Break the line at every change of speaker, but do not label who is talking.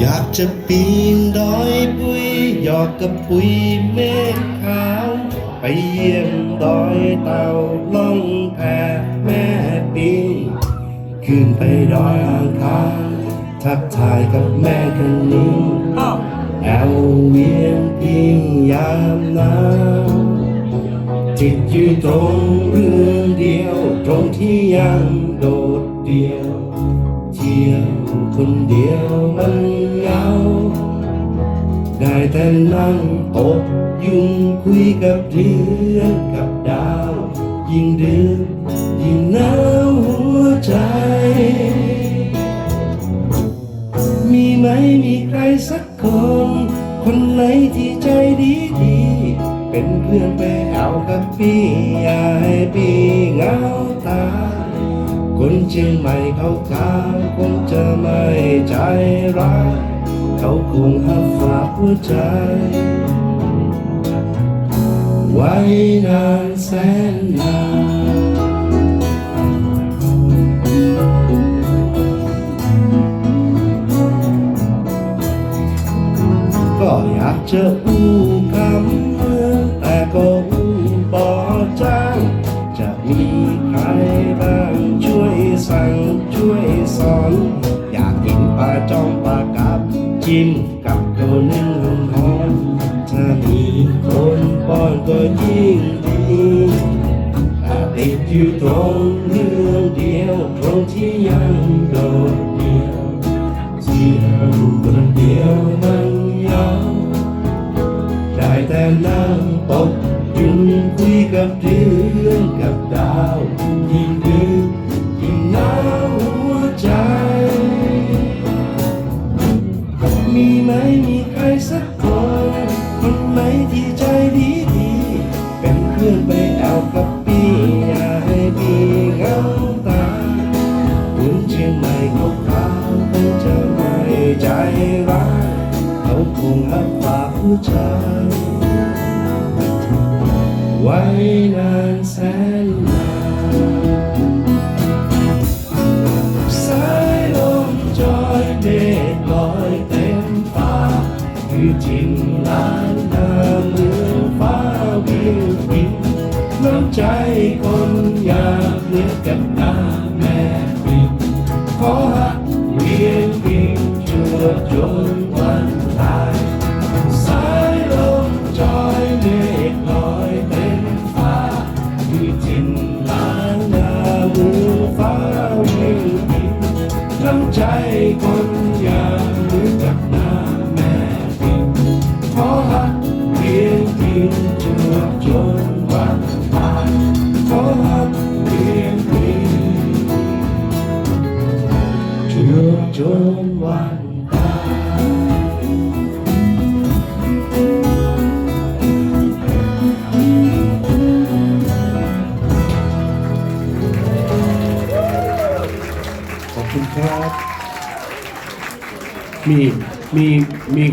อยากจะปีนดอยปุยหยอกกับปุยเมฆขาว ไปเยี่ยมดอยเต่าล่องแพแม่ปิงขึ้นไปดอยอ่างคางทักทายกับแม่กันนิ่งแอวเวียนพิงยามหนาวจิตอยู่ตรงเรื่องเดียว ตรงที่ยังโดดเดี่ยว ที่ยวคนเดียวมันเหงา ได้แต่นั่งตกยุงคุยกับเดือนกับดาว ยิ่งดึกยิ่งหนาวหัวใจ มีไหมมีใครสักคน คนไหนที่ใจดีดี เป็นเพื่อนไปเอากับพี่อย่าให้พี่เหงา เชียงใหม่เขาขาวคงจะไม่ใจร้ายเขาคงหักฝากหัวใจ ไว้นานแสนนานก็อยากจะอู้คำ กับจิ้มกับข้าวนึ่งหอมถ้ามีคนป้อนก็ยิ่งดีแต่ติดอยู่ตรงเรื่องเดียวตรงที่ยังโดดเดี่ยวที่เราคนเดียวมันเหงาได้แต่นั่งตกยุงคุยกับเดือนกับดาวยิ่งดึกยิ่ง ที่ใจดีดีเป็นเพื่อนไปแอวกับพี่อย่าให้พี่เหงาตาคุณเชียงใหม่เขาขาวคงจะไม่ใจร้ายเขาคงหักฝากผู้ชายไว้นานแสนนานสายลมจอยเมฆลอยเต็มฟ้าคือจินลานนาเมืองฟ้า วิววิวน้ำใจคนอยากเหมือนกับน้ำแม่ปิงขอหักเวียนพิงชั่วจนวันตายสายลมจอยเมฆลอยเต็มฟ้าคือจินล้านนาเมืองฟ้าวิววิวน้ำใจคนอยาก ยงพิงจวบจนวันตายขอหักเพียงพิงจวบจนวันตายขอบคุณครับ มี มี มี